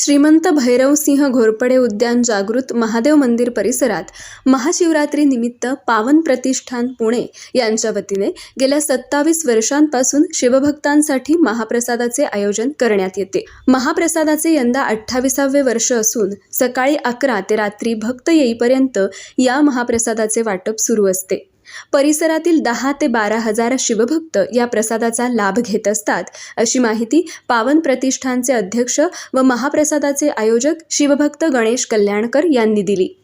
श्रीमंत भैरवसिंह घोरपडे उद्यान जागृत महादेव मंदिर परिसरात महाशिवरात्रीनिमित्त पावन प्रतिष्ठान पुणे यांच्या वतीने गेल्या सत्तावीस वर्षांपासून शिवभक्तांसाठी महाप्रसादाचे आयोजन करण्यात येते. महाप्रसादाचे यंदा अठ्ठावीसावे वर्ष असून सकाळी अकरा ते रात्री भक्त येईपर्यंत या महाप्रसादाचे वाटप सुरू असते. परिसरातील दहा ते बारा हजार शिवभक्त या प्रसादाचा लाभ घेत असतात. अशी माहिती पावन प्रतिष्ठानचे अध्यक्ष व महाप्रसादाचे आयोजक शिवभक्त गणेश कल्याणकर यांनी दिली.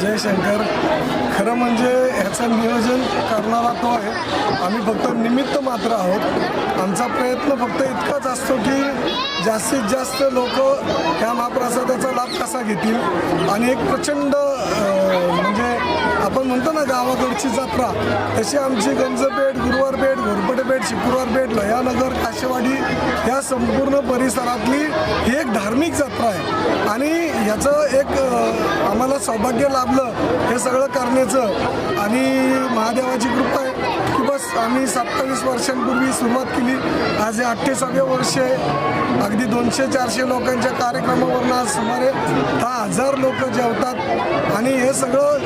जय शंकर खरं म्हणजे ह्याचं नियोजन करणारा तो आहे. आम्ही फक्त निमित्त मात्र आहोत. आमचा प्रयत्न फक्त इतकाच असतो की जास्तीत जास्त लोक ह्या महाप्रसादाचा लाभ कसा घेतील? आणि एक प्रचंड आपण म्हणतो ना गावाकडची जत्रा तशी आमची गंजपेठ गुरुवार पेठ घोरपडे पेठ शुक्रवार पेठ लयानगर काशेवाडी या संपूर्ण परिसरातली ही एक धार्मिक जत्रा आहे. आणि ह्याचं एक आम्हाला सौभाग्य लाभलं हे सगळं करण्याचं. आणि महादेवाची कृपा आहे की बस आम्ही सत्तावीस वर्षांपूर्वी सुरुवात केली. आज हे अठ्ठेसाव्या वर्ष आहे. अगदी दोनशे चारशे लोकांच्या कार्यक्रमावरनं आज सुमारे दहा हजार लोक जेवतात. आणि हे सगळं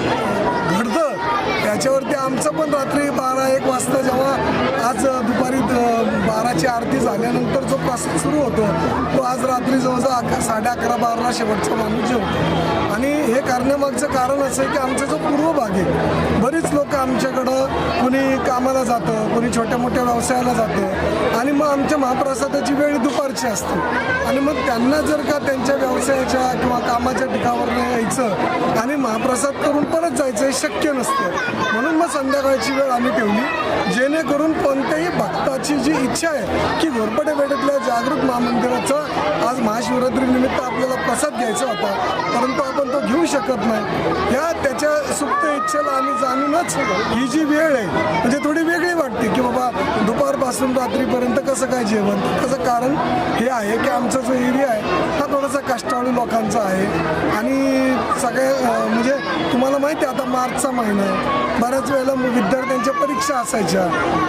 याच्यावरती त्याच्यावरती आमचं पण रात्री बारा एक वाजता जेव्हा आज दुपारी बाराची आरती झाल्यानंतर जो प्रसाद सुरू होतो तो आज रात्री जवळजवळ अकरा साडे अकरा बाराला शेवटचा माणूस जेवतो. आणि हे करण्यामागचं कारण असं आहे की आमचा जो पूर्व भाग आहे बरीच लोक आमच्याकडं कुणी कामाला जातं कुणी छोट्या मोठ्या व्यवसायाला जातं. आणि मग आमच्या महाप्रसादाची वेळ दुपारची असते. आणि मग त्यांना जर का त्यांच्या व्यवसायाच्या किंवा कामाच्या ठिकाणावर यायचं आणि महाप्रसाद करून परत जायचं हे शक्य नसतं. म्हणून मग संध्याकाळची वेळ आम्ही ठेवली जेणेकरून कोणत्याही भक्ताची जी इच्छा आहे की घोरपडे पेठेतल्या जागृत महामंदिराचा आज महाशिवरात्री निमित्त आपल्याला प्रसाद घ्यायचा होता. परंतु आपण तो घेऊ शकत नाही. या त्याच्या सुप्त इच्छेला आम्ही जाणूनच ही जी वेळ आहे म्हणजे थोडी वेगळी वाटते की बाबा दुपारपासून रात्रीपर्यंत कसं काय जेवण? त्याचं कारण हे आहे की आमचा जो एरिया आहे हा थोडासा कष्टाळू लोकांचा आहे. आणि सगळ्या म्हणजे माहिती आता मार्चचा महिना आहे. बऱ्याच वेळेला मग विद्यार्थ्यांच्या परीक्षा असायच्या.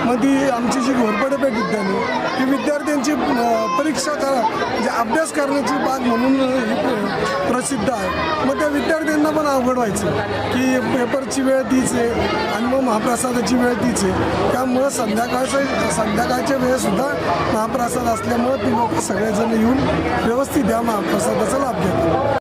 मग ती आमची जी घोरपडेपेठ विद्यालय ही विद्यार्थ्यांची परीक्षा करा म्हणजे अभ्यास करण्याची बाग म्हणून प्रसिद्ध आहे. मग त्या विद्यार्थ्यांना पण अवघड व्हायचं की पेपरची वेळ तीच आहे आणि मग महाप्रसादाची वेळ तीच आहे. त्यामुळं संध्याकाळचं संध्याकाळच्या वेळेसुद्धा महाप्रसाद असल्यामुळं ती लोक सगळेजण येऊन व्यवस्थित द्या महाप्रसादाचा लाभ घेतात.